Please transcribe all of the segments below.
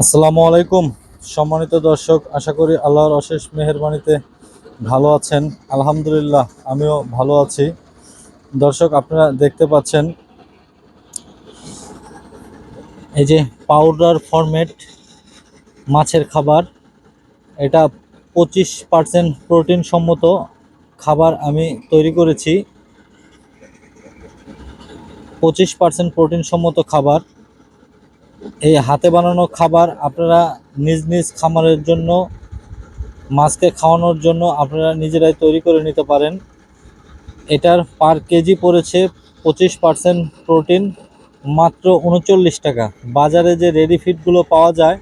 আসসালামু আলাইকুম। সম্মানিত দর্শক, আশা করি আল্লাহর অশেষ মেহেরবানিতে ভালো আছেন। আলহামদুলিল্লাহ, আমিও ভালো আছি। দর্শক, আপনারা দেখতে পাচ্ছেন, এই যে পাউডার ফরম্যাট মাছের খাবার। এটা পঁচিশ পার্সেন্ট প্রোটিন সম্মত খাবার আমি তৈরি করেছি। পঁচিশ পার্সেন্ট প্রোটিন সম্মত খাবার। এই হাতে বানানো খাবার আপনারা নিজ নিজ খামারের জন্য, মাছকে খাওয়ানোর জন্য আপনারা নিজেরাই তৈরি করে নিতে পারেন। এটার পার কেজি পড়েছে পঁচিশ পার্সেন্ট প্রোটিন মাত্র উনচল্লিশ টাকা। বাজারে যে রেডি ফিডগুলো পাওয়া যায়,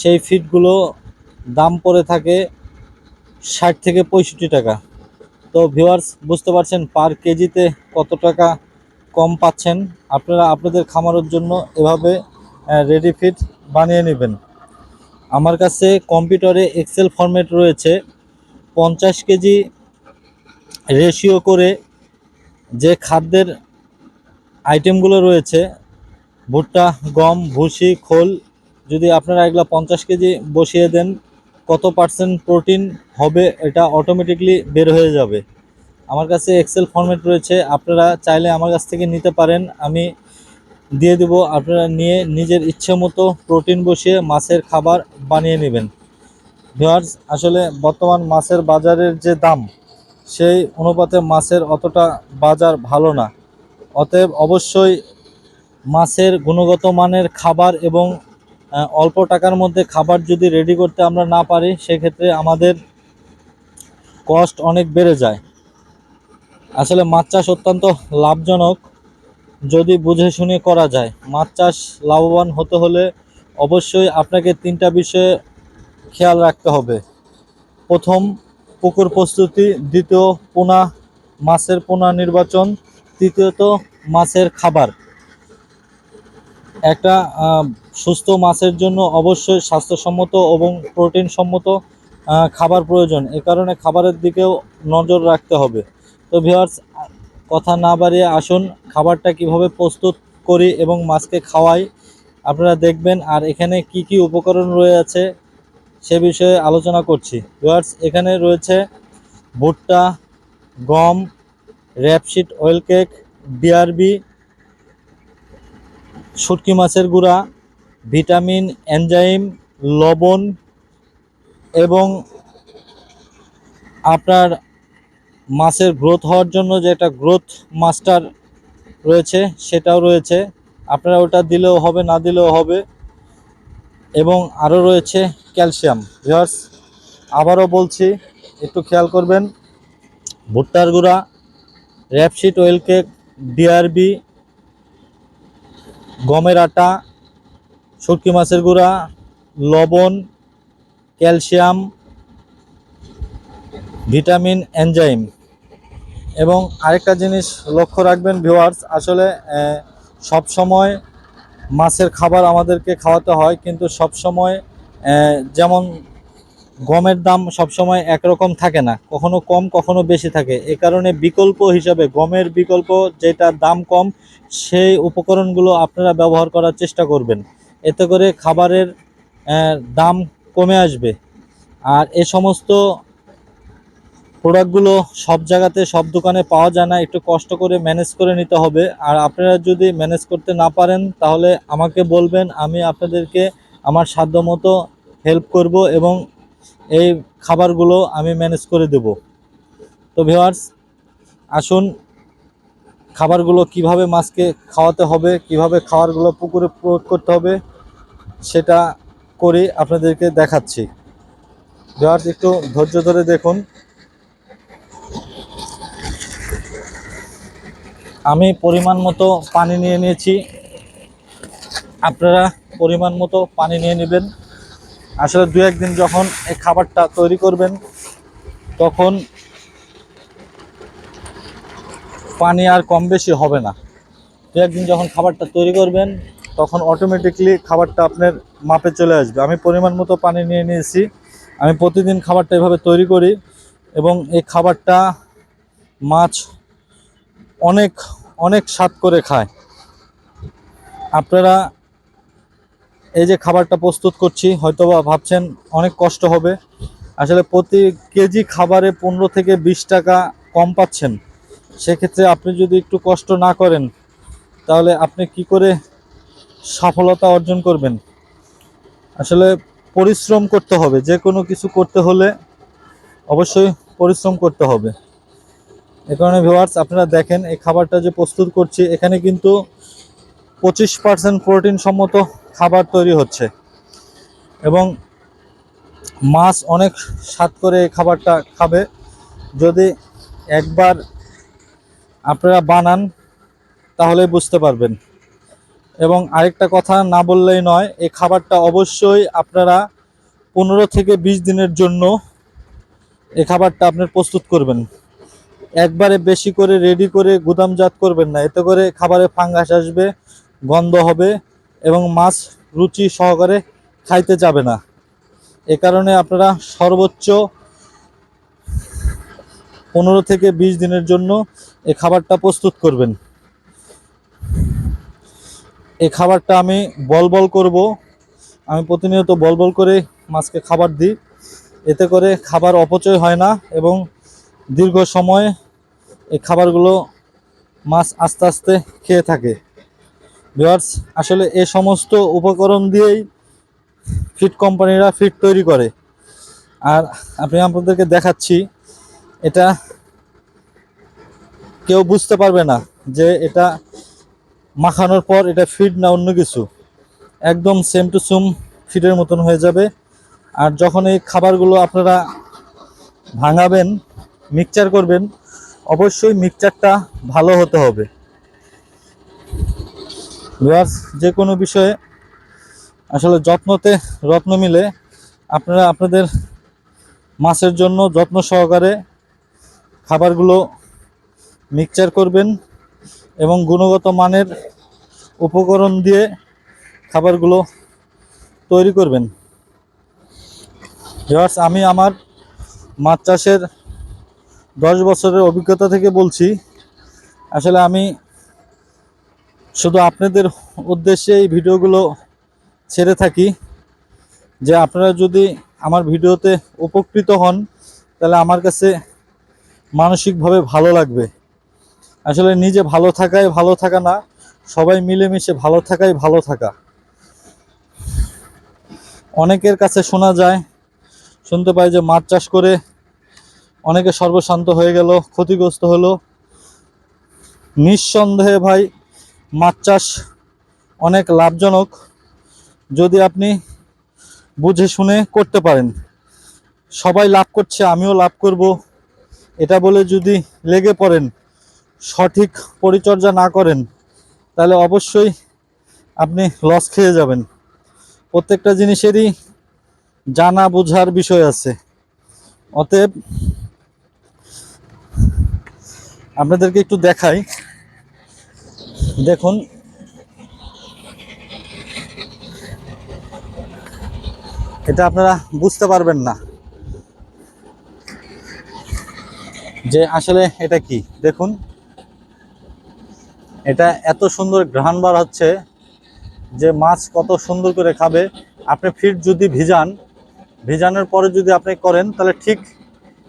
সেই ফিডগুলো দাম পড়ে থাকে ষাট থেকে পঁয়ষট্টি টাকা। তো ভিউয়ার্স বুঝতে পারছেন পার কেজিতে কত টাকা কম পাচ্ছেন? আপনারা আপনাদের খামারের জন্য এভাবে রেডি ফিট বানিয়ে নেবেন। আমার কাছে কম্পিউটারে এক্সেল ফরম্যাট রয়েছে। পঞ্চাশ কেজি রেশিও করে যে খাদ্যের আইটেমগুলো রয়েছে, ভুট্টা, গম, ভুসি, খোল, যদি আপনারা এগুলো পঞ্চাশ কেজি বসিয়ে দেন, কত পার্সেন্ট প্রোটিন হবে এটা অটোমেটিকলি বের হয়ে যাবে। আমার কাছে এক্সেল ফরম্যাট রয়েছে, আপনারা চাইলে আমার কাছ থেকে নিতে পারেন। আমি দিয়ে দেব। আপনারা নিয়ে নিজের ইচ্ছে মতো প্রোটিন বসিয়ে মাছের খাবার বানিয়ে নেবেন। ভিওয়ার্স আসলে বর্তমান মাছের বাজারের যে দাম, সেই অনুপাতে মাছের অতটা বাজার ভালো না। অতএব অবশ্যই মাছের গুণগত মানের খাবার এবং অল্প টাকার মধ্যে খাবার যদি রেডি করতে আমরা না পারি, সেক্ষেত্রে আমাদের কস্ট অনেক বেড়ে যায়। আসলে মাছ চাষ অত্যন্ত লাভজনক। যদি বুঝে শুনে করা যায়। মাছ চাষ লাভবান হতে হলে অবশ্যই আপনাকে তিনটা বিষয়ে খেয়াল রাখতে হবে। প্রথম, পুকুর প্রস্তুতি। দ্বিতীয়, পোনা, মাছের পোনা নির্বাচন। তৃতীয়ত, মাছের খাবার। একটা সুস্থ মাছের জন্য অবশ্যই স্বাস্থ্যসম্মত এবং প্রোটিন সম্মত খাবার প্রয়োজন। এ কারণে খাবারের দিকেও নজর রাখতে হবে। তো ভিওয়ার্স কথা না বাড়িয়ে আসুন, খাবারটা কীভাবে প্রস্তুত করি এবং মাছকে খাওয়াই, আপনারা দেখবেন। আর এখানে কি কি উপকরণ রয়েছে সে বিষয়ে আলোচনা করছি। ভিওয়ার্স এখানে রয়েছে ভুট্টা, গম র্যাপশিট অয়েল কেক ডিআরবি শুটকি মাছের গুঁড়া, ভিটামিন, এনজাইম, লবণ এবং আপনার মাছের গ্রোথ হওয়ার জন্য যে একটা গ্রোথ মাস্টার রয়েছে, সেটাও রয়েছে। আপনারা ওটা দিলেও হবে, না দিলেও হবে। এবং আরও রয়েছে ক্যালসিয়াম ভিওর্স আবারও বলছি, একটু খেয়াল করবেন। ভুট্টার গুঁড়া র্যাপশিট ওয়েল কেক ডিআরবি গমের আটা, শুটকি মাছের গুঁড়া, লবণ ক্যালসিয়াম ভিটামিন এনজাইম এবং আরেকটা জিনিস লক্ষ্য রাখবেন ভিউয়ার্স আসলে সব সময় মাছের খাবার আমাদেরকে খাওয়াতে হয়, কিন্তু সব সময় যেমন গমের দাম সব সময় একরকম থাকে না, কখনো কম, কখনো বেশি থাকে। এ কারণে বিকল্প হিসাবে, গমের বিকল্প যেটা দাম কম, সেই উপকরণগুলো আপনারা ব্যবহার করার চেষ্টা করবেন। এতে করে খাবারের দাম কমে আসবে। আর এ সমস্ত প্রোডাক্টগুলো সব জায়গাতে, সব দোকানে পাওয়া যায় না। একটু কষ্ট করে ম্যানেজ করে নিতে হবে। আর আপনারা যদি ম্যানেজ করতে না পারেন, তাহলে আমাকে বলবেন, আমি আপনাদেরকে আমার সাধ্যমতো হেল্প করব এবং এই খাবারগুলো আমি ম্যানেজ করে দেব। তো ভিওয়ার্স আসুন খাবারগুলো কীভাবে মাছকে খাওয়াতে হবে, কীভাবে খাবারগুলো পুকুরে প্রয়োগ করতে হবে, সেটা করে আপনাদেরকে দেখাচ্ছি। ভিওয়ার্স একটু ধৈর্য ধরে দেখুন। আমি পরিমাণ মতো পানি নিয়ে নিয়েছি। আপনারা পরিমাণ মতো পানি নিয়ে নেবেন। আসলে দু একদিন যখন এই খাবারটা তৈরি করবেন, তখন পানি আর কম বেশি হবে না। দু একদিন যখন খাবারটা তৈরি করবেন, তখন অটোমেটিকলি খাবারটা আপনার মাপে চলে আসবে। আমি পরিমাণ মতো পানি নিয়ে নিয়েছি। আমি প্রতিদিন খাবারটা এভাবে তৈরি করি এবং এই খাবারটা মাছ অনেক অনেক স্বাদ করে খায়। আপনারা এই যে খাবারটা প্রস্তুত করছি, হয়তোবা ভাবছেন অনেক কষ্ট হবে। আসলে প্রতি কেজি খাবারে পনেরো থেকে বিশ টাকা কম পাচ্ছেন। সেক্ষেত্রে আপনি যদি একটু কষ্ট না করেন, তাহলে আপনি কি করে সফলতা অর্জন করবেন? আসলে পরিশ্রম করতে হবে। যে কোনো কিছু করতে হলে অবশ্যই পরিশ্রম করতে হবে। এ কারণে ভিউয়ার্স আপনারা দেখেন, এই খাবারটা যে প্রস্তুত করছি, এখানে কিন্তু পঁচিশ পার্সেন্ট প্রোটিন সম্মত খাবার তৈরি হচ্ছে। এবং মাছ অনেক স্বাদ করে এই খাবারটা খাবে। যদি একবার আপনারা বানান, তাহলে বুঝতে পারবেন। এবং আরেকটা কথা না বললেই নয়, এই খাবারটা অবশ্যই আপনারা পনেরো থেকে বিশ দিনের জন্য এই খাবারটা আপনার প্রস্তুত করবেন। একবারে বেশি করে রেডি করে গুদামজাত করবেন না। এতে করে খাবারে ফাঙ্গাস আসবে, গন্ধ হবে এবং মাছ রুচি সহকারে খাইতে যাবে না। এ কারণে আপনারা সর্বোচ্চ পনেরো থেকে বিশ দিনের জন্য এই খাবারটা প্রস্তুত করবেন। এই খাবারটা আমি বল বল করব। আমি প্রতিনিয়ত বল বল করে মাছকে খাবার দিই। এতে করে খাবার অপচয় হয় না এবং দীর্ঘ সময় এই খাবারগুলো মাছ আস্তে আস্তে খেয়ে থাকে। ভিউয়ার্স, আসলে এই সমস্ত উপকরণ দিয়েই ফিড কোম্পানিরা ফিড তৈরি করে। আর আমি আপনাদেরকে দেখাচ্ছি, এটা কেউ বুঝতে পারবে না যে এটা মাখানোর পর এটা ফিড না অন্য কিছু। একদম সেম টু সেম ফিডের মতন হয়ে যাবে। আর যখন এই খাবারগুলো আপনারা ভাঙাবেন মিক্সচার করবেন, অবশ্যই মিক্সচারটা ভালো হতে হবে। ভিউয়ার্স, যে কোনো বিষয়ে আসলে যত্নতে, রত্ন মিলে আপনারা আপনাদের মাছের জন্য যত্ন সহকারে খাবারগুলো মিক্সচার করবেন এবং গুণগত মানের উপকরণ দিয়ে খাবারগুলো তৈরি করবেন। ভিউয়ার্স, আমি আমার মাছ চাষের দশ বছরের অভিজ্ঞতা থেকে বলছি, আসলে আমি শুধু আপনাদের উদ্দেশ্যে এই ভিডিওগুলো ছেড়ে থাকি, যে আপনারা যদি আমার ভিডিওতে উপকৃত হন, তাহলে আমার কাছে মানসিকভাবে ভালো লাগবে। আসলে নিজে ভালো থাকাই ভালো থাকা না, সবাই মিলেমিশে ভালো থাকাই ভালো থাকা। অনেকের কাছে শোনা যায়, শুনতে পাই যে মাছ চাষ করে অনেকে সর্বশান্ত হয়ে গেল, ক্ষতিগ্রস্ত হলো। নিঃসন্দেহে ভাই, মাছ চাষ অনেক লাভজনক, যদি আপনি বুঝে শুনে করতে পারেন। সবাই লাভ করছে, আমিও লাভ করব। এটা বলে যদি লেগে পড়েন, সঠিক পরিচর্যা না করেন, তাহলে অবশ্যই আপনি লস খেয়ে যাবেন। প্রত্যেকটা জিনিসেরই জানা বোঝার বিষয় আছে। অতএব আপনাদেরকে একটু দেখাই। দেখুন। এটা আপনারা বুঝতে পারবেন না। যে আসলে এটা কি? দেখুন। এটা এত সুন্দর ঘ্রাণ বার হচ্ছে যে মাছ কত সুন্দর করে খাবে। আপনি ফিট যদি ভিজান, ভিজানোর পরে যদি আপনি করেন, তাহলে ঠিক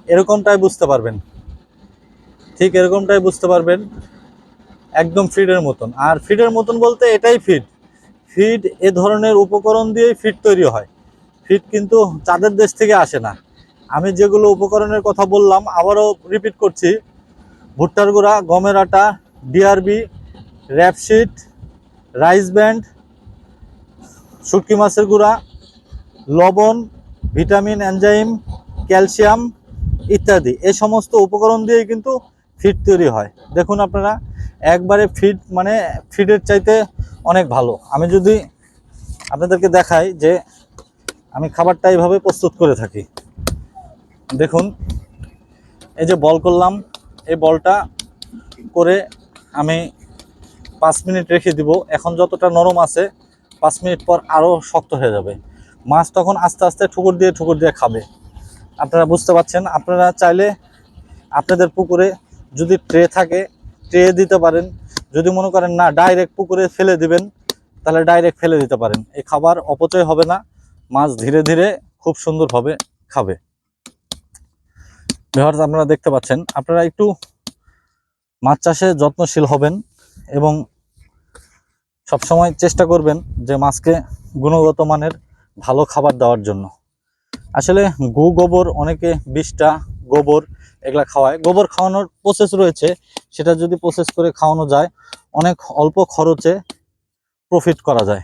এরকমটাই বুঝতে পারবেন। ঠিক এরকমটাই বুঝতে পারবেন। একদম ফিডের মতন। আর ফিডের মতন বলতে এটাই ফিড। ফিড এ ধরনের উপকরণ দিয়েই ফিড তৈরি হয়। ফিড কিন্তু চাঁদের দেশ থেকে আসে না। আমি যেগুলো উপকরণের কথা বললাম, আবারও রিপিট করছি। ভুট্টার গুঁড়া, গমের আটা ডিআরবি র্যাপশিট রাইস ব্যান্ড শুটকি মাছের গুঁড়া, লবণ ভিটামিন এনজাইম ক্যালসিয়াম ইত্যাদি। এ সমস্ত উপকরণ দিয়ে কিন্তু ফিড তৈরি হয়। দেখুন আপনারা, একবারে ফিড মানে ফিডের চাইতে অনেক ভালো। আমি যদি আপনাদেরকে দেখাই যে আমি খাবারটা এইভাবে প্রস্তুত করে থাকি। দেখুন, এই যে বল করলাম, এই বলটা করে আমি পাঁচ মিনিট রেখে দিব। এখন যতটা নরম আছে, পাঁচ মিনিট পর আরও শক্ত হয়ে যাবে। মাছ তখন আস্তে আস্তে ঠুকুর দিয়ে ঠুকুর দিয়ে খাবে। আপনারা বুঝতে পারছেন, আপনারা চাইলে আপনাদের পুকুরে যদি ট্রে থাকে ট্রে দিতে পারেন। যদি মনে করেন না ডাইরেক্ট পুকুরে ফেলে দিবেন, তাহলে ডাইরেক্ট ফেলে দিতে পারেন। এই খাবার অপচয় হবে না, মাছ ধীরে ধীরে খুব সুন্দরভাবে খাবে। ব্যবহার আপনারা দেখতে পাচ্ছেন, আপনারা একটু মাছ চাষে যত্নশীল হবেন এবং সবসময় চেষ্টা করবেন যে মাছকে গুণগত মানের ভালো খাবার দেওয়ার জন্য। আসলে গু গোবর, অনেকে বিষটা গোবর এগুলা খাওয়ায়। গোবর খাওয়ানোর প্রসেস রয়েছে। সেটা যদি প্রসেস করে খাওয়ানো যায়, অনেক অল্প খরচে প্রফিট করা যায়।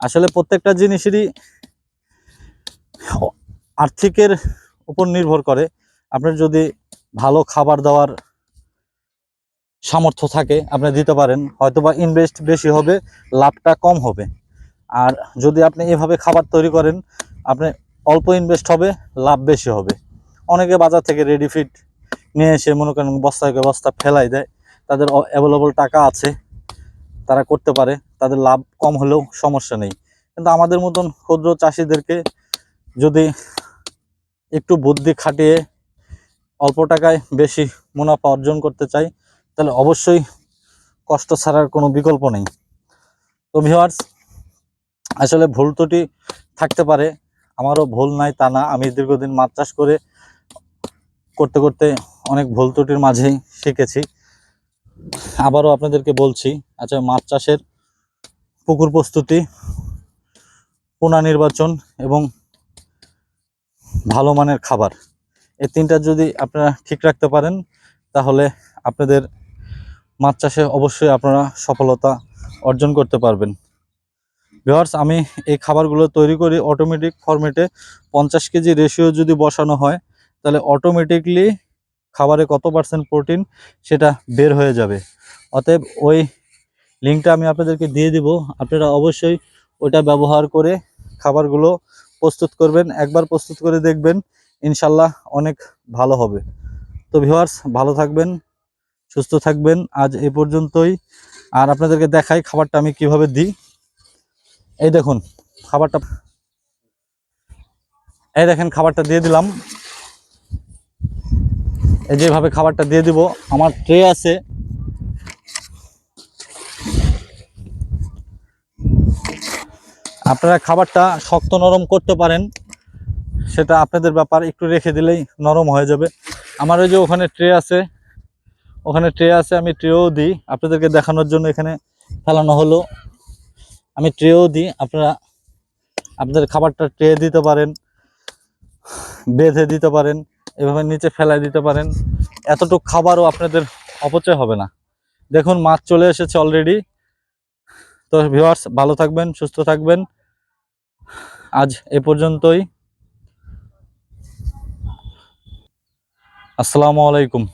আসলে প্রত্যেকটা জিনিসেরই আর্থিকের উপর নির্ভর করে। আপনার যদি ভালো খাবার দেওয়ার সামর্থ্য থাকে, আপনি দিতে পারেন। হয়তোবা ইনভেস্ট বেশি হবে, লাভটা কম হবে। আর যদি আপনি এভাবে খাবার তৈরি করেন, আপনি অল্প ইনভেস্ট হবে, লাভ বেশি হবে। অনেকে বাজার থেকে রেডি ফিট নিয়ে এসে মনে করেন বস্তায় বস্তা ফেলাই দেয়। তাদের অ্যাভেলেবল টাকা আছে, তারা করতে পারে। তাদের লাভ কম হলেও সমস্যা নেই। কিন্তু আমাদের মতন ক্ষুদ্র চাষিদেরকে যদি একটু বুদ্ধি খাটিয়ে অল্প টাকায় বেশি মুনাফা অর্জন করতে চাই, তাহলে অবশ্যই কষ্ট ছাড়ার কোনো বিকল্প নেই। তো ভিওয়ার্স আসলে ভুল ত্রুটি থাকতে পারে, আমারও ভুল নাই তা না। আমি দীর্ঘদিন মাছ চাষ করে করতে করতে অনেক ভুল ত্রুটির মাঝেই শিখেছি। আবারও আপনাদেরকে বলছি আচ্ছা মাছ চাষের পুকুর প্রস্তুতি পুনর্নির্বাচন এবং ভালো মানের খাবার, এই তিনটা যদি আপনারা ঠিক রাখতে পারেন, তাহলে আপনাদের মাছ চাষে অবশ্যই আপনারা সফলতা অর্জন করতে পারবেন। ভিওয়ার্স আমি এই খাবারগুলো তৈরি করি অটোমেটিক ফরম্যাটে পঞ্চাশ কেজি রেশিও যদি বসানো হয় তাহলে অটোমেটিকলি খাবারে কত পার্সেন্ট প্রোটিন সেটা বের হয়ে যাবে। অতএব ওই লিঙ্কটা আমি আপনাদেরকে দিয়ে দিব। আপনারা অবশ্যই ওটা ব্যবহার করে খাবারগুলো প্রস্তুত করবেন। একবার প্রস্তুত করে দেখবেন, ইনশাল্লাহ অনেক ভালো হবে। তো ভিউয়ার্স ভালো থাকবেন, সুস্থ থাকবেন। আজ এ পর্যন্তই। আর আপনাদেরকে দেখাই খাবারটা আমি কীভাবে দিই। এই দেখুন, খাবারটা এই দেখেন, খাবারটা দিয়ে দিলাম। যেভাবে খাবারটা দিয়ে দিব। আমার ট্রে আছে। আপনারা খাবারটা শক্ত নরম করতে পারেন। সেটা আপনাদের ব্যাপার, একটু রেখে দিলেই নরম হয়ে যাবে। আমার ওই যে ওখানে ট্রে আছে। ওখানে ট্রে আছে, আমি ট্রেও দিই। আপনাদেরকে দেখানোর জন্য এখানে ফেলানো হলো। আমি ট্রেও দিই। আপনারা আপনাদের খাবারটা ট্রে দিতে পারেন, বেঁধে দিতে পারেন। এভাবে নিচে ফেলাই দিতে পারেন। এতটুকু খাবারও আপনাদের অপচয় হবে না। দেখুন, মাছ চলে এসেছে অলরেডি তো ভিউয়ার্স ভালো থাকবেন, সুস্থ থাকবেন। আজ এ পর্যন্তই। আসসালামু আলাইকুম।